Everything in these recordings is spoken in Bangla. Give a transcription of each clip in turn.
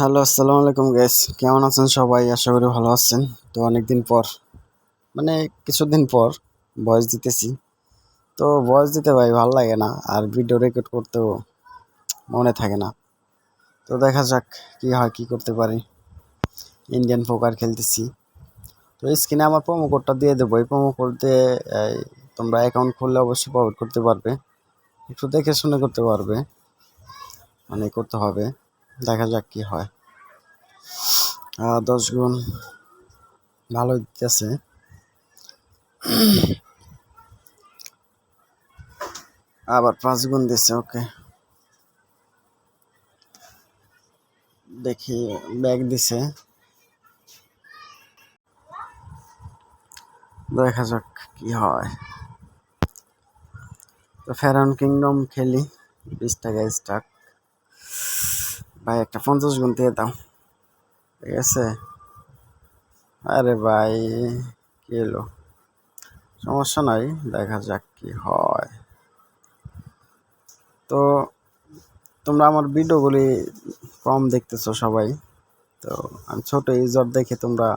হ্যালো, আসসালামু আলাইকুম গ্যাস কেমন আছেন সবাই? আশা করি ভালো আছেন। তো অনেকদিন পর মানে কিছুদিন পর ভয়েস দিতেছি। তো ভয়েস দিতে ভাই ভালো লাগে না, আর ভিডিও রেকর্ড করতেও মনে থাকে না। তো দেখা যাক কি হয়, কি করতে পারি। ইন্ডিয়ান পোকার খেলতেছি। তো স্ক্রিনে আমার প্রোমো কোডটা দিয়ে দেবো। এই প্রোমো কোড দিয়ে তোমরা অ্যাকাউন্ট খুললে অবশ্যই প্রভাব করতে পারবে। একটু দেখে শুনে করতে পারবে। মানে করতে হবে। দেখা যাক কি হয়। দশ গুণ ভালো দিতেছে আবার পাঁচ গুণ দিছে, ওকে। দেখি, ব্যাগ দিছে। দেখা যাক কি হয়। তো ফেরান কিংডম খেলি, বিশ টাকা স্টাক ভাই, একটা পঞ্চাশ গুণ দিয়ে দাও। ঠিক আছে? আরে ভাই, কি এলো সমস্যা নাই, দেখা যাক কি হয়। তো, তোমরা আমার ভিডিওগুলি কম দেখতেছো সবাই। তো, আমি ছোট ইউজার দেখে তোমরা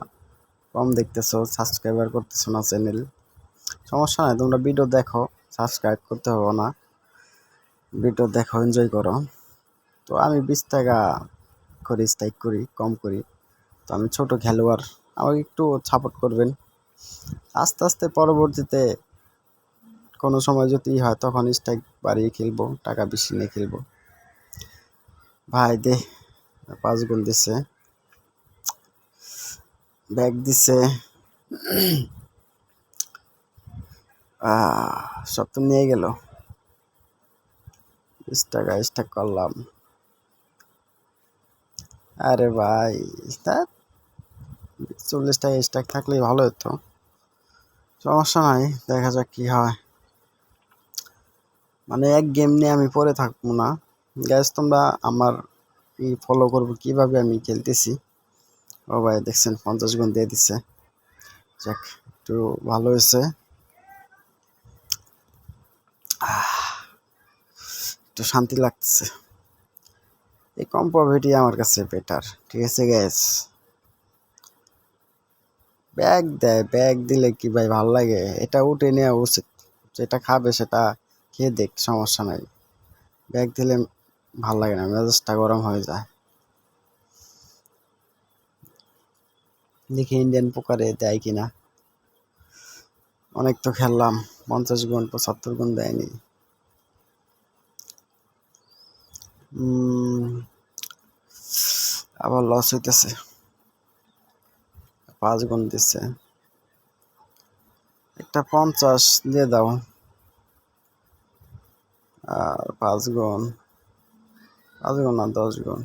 কম দেখতেছো, সাবস্ক্রাইবার করতেছো না চ্যানেল। সমস্যা নাই, তোমরা ভিডিও দেখো, সাবস্ক্রাইব করতে হবে না। ভিডিও দেখো, এনজয় করো। তো আমি বিশ টাকা করে স্ট্রাইক করি, কম করি। তো আমি ছোট খেলোয়াড়, আমাকে একটু সাপোর্ট করবেন। আস্তে আস্তে পরবর্তীতে কোনো সময় যদি হয়, তখন স্ট্রাইক বাড়িয়ে খেলব, টাকা বেশি নিয়ে খেলব। ভাই দে, পাঁচ গোল দিছে। ব্যাগ দিছে। সব তো নিয়ে গেল। বিশ টাকা স্টাক করলাম। আরে ভাই ধ্যাৎ, চল্লিশ টাকা থাকলেই ভালো হতো। সমস্যা নাই দেখা যাক কি হয়। মানে এক গেম নিয়ে আমি পরে থাকব না। গ্যাস তোমরা আমার ই ফলো করব কীভাবে আমি খেলতেছি? ও ভাই দেখছেন পঞ্চাশ গুণ দিয়ে দিচ্ছে যাক একটু ভালো হয়েছে। একটু শান্তি লাগতেছে। এই কম প্রফিটই আমার কাছে বেটার ঠিক আছে গ্যাস ব্যাগ দেয় ব্যাগ দিলে কি ভাই ভালো লাগে? এটা উঠে নেওয়া উচিত। যেটা খাবে সেটা খেয়ে দেখ, সমস্যা নাই। ব্যাগ দিলে ভালো লাগে না, মেজাজটা গরম হয়ে যায়। দেখি ইন্ডিয়ান পোকারে দেয় কিনা। অনেক তো খেললাম, পঞ্চাশ গুণ, পঁচাত্তর গুণ দেয়নি। আবার লস হইতেছে। পাঁচ গুণ দিচ্ছে। একটা পঞ্চাশ দিয়ে দাও। আর পাঁচ গুণ পাঁচ গুণ না, দশ গুণ।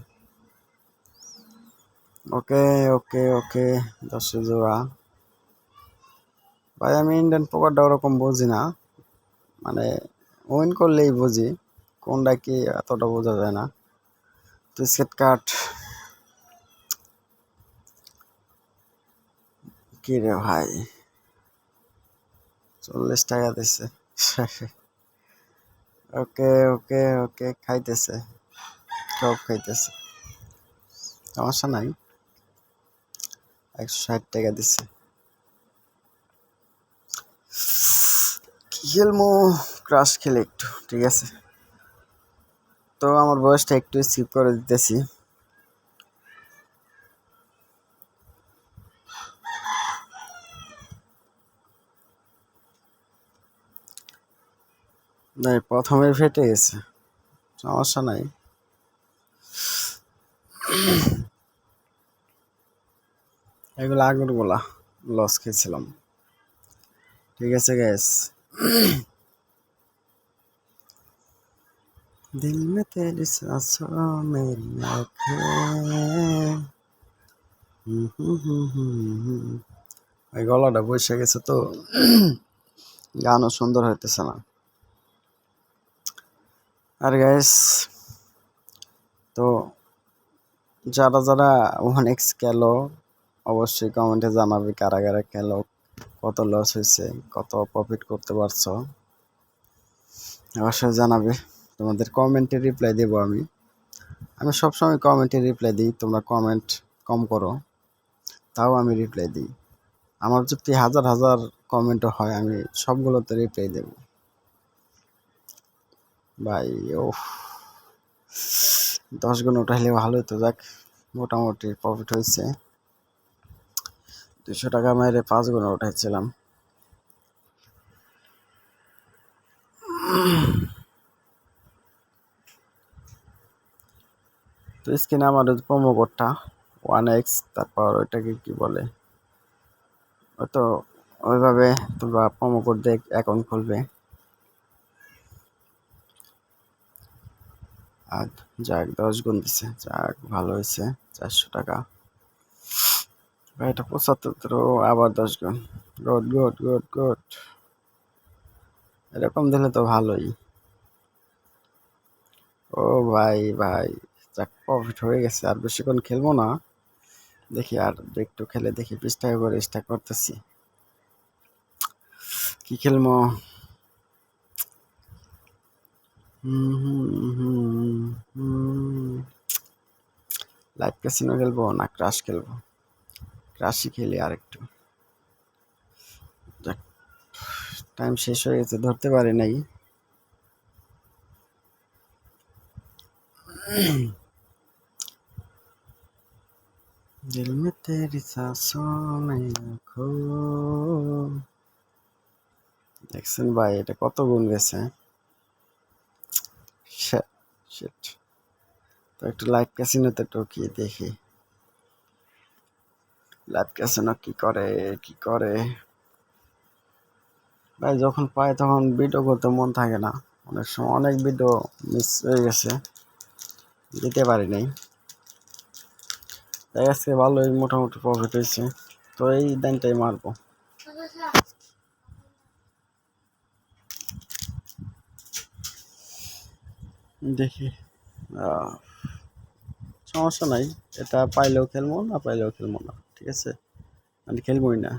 ওকে ওকে ওকে, দশ জোড়া। ভাই, আমি ইন্ডিয়ান পোকারটা ওরকম বুঝি না। মানে উইন করলেই বুঝি। কোনটা কি এতটা বোঝা যায় না। বিস্কিট কাট কি রে ভাই? চল্লিশ টাকা দিছে। ওকে ওকে ওকে, খাইতেছে। সব খাইতেছে। সমস্যা নাই। একশো ষাট টাকা দিছে। কি ক্রাশ খেলে একটু, ঠিক আছে। তো আমার বয়সটা একটু স্কিপ করে দিতেছি। নাই প্রথমে ফেটে গেছে। সমস্যা নাই। এগুলো আগেরগুলা লস খেয়েছিলাম। ঠিক আছে গ্যাস दिल में तेरी सांसों मेरी आँखें হুম হুম হুম হুম হুম। এই গলাটা বসে গেছে তো গানও সুন্দর হইতেছে না আর গ্যাস তো যারা যারা ওয়ান এক্স খেলো অবশ্যই কমেন্টে জানাবে কারা কারা খেলো কত লস হয়েছে কত প্রফিট করতে পারছো অবশ্যই জানাবে তোমাদের কমেন্টে রিপ্লাই দেবো আমি। আমি সবসময় কমেন্টে রিপ্লাই দিই, তোমরা কমেন্ট কম করো। তাও আমি রিপ্লাই দিই। আমার যদি হাজার হাজার কমেন্টও হয়, আমি সবগুলোতে রিপ্লাই দেব। ভাই ও দশ গুণ উঠাইলে ভালোই তো, যাক, মোটামুটি প্রফিট হয়েছে। দুশো টাকা মেরে পাঁচ গুণ উঠাইছিলাম। তো স্ক্রিনে আমার হচ্ছে প্রোমো কোডটা ওয়ান এক্স তারপর ওইটাকে কি বলে তো ওইভাবে তোমরা প্রোমো কোড দিয়ে অ্যাকাউন্ট খুলবে। আর যাক, দশ গুণ দিছে, যাক, ভালো হয়েছে, চারশো টাকা। এটা পঁচাত্তর আবার দশ গুণ। গুড গুড গুড গুড এরকম দিলে তো ভালোই। ও ভাই ভাই। যাক প্রফিট হয়ে গেছে, আর বেশিক্ষণ খেলব না। দেখি আর একটু খেলে দেখি বিশ টাকা করে স্টাক করতেছি। কি খেলব? লাইভ ক্যাসিনো খেলব না ক্রাশ খেলব? ক্রাশই খেলি আর একটু টাইম শেষ হয়ে গেছে, ধরতে পারি নাই। दिल में तेरी सांसों में खो দেখছেন ভাই এটা কত গুণ গেছে শিট তো একটু লাইভ ক্যাসিনোতে ঢুকি দেখি লাইভ ক্যাসিনো কি করে কি করে ভাই যখন পাই তখন ভিডিও করতে মন থাকে না অনেক সময় অনেক ভিডিও মিস হয়ে গেছে দিতে পারি নাই তাই আজকে ভালোই মোটামুটি প্রফিট হয়েছে। তো এই দিনটাই মারবো। দেখি। সমস্যা নাই। এটা পাইলেও খেলব, না পাইলেও খেলব না, ঠিক আছে? আমি খেলবোই না।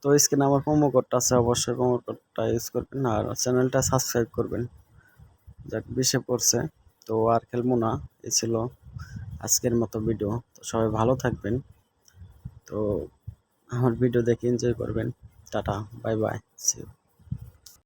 তো স্ক্রিনে আমার প্রোমো কোডটা আছে, অবশ্যই প্রোমো কোডটা ইউজ করবেন, আর চ্যানেলটা সাবস্ক্রাইব করবেন। যাক, বেশে পড়ছে। তো আর খেলব না, এ ছিল আজকের মতো ভিডিও তো সবাই ভালো থাকবেন। তো আমার ভিডিও দেখে এনজয় করবেন। Tata bye bye C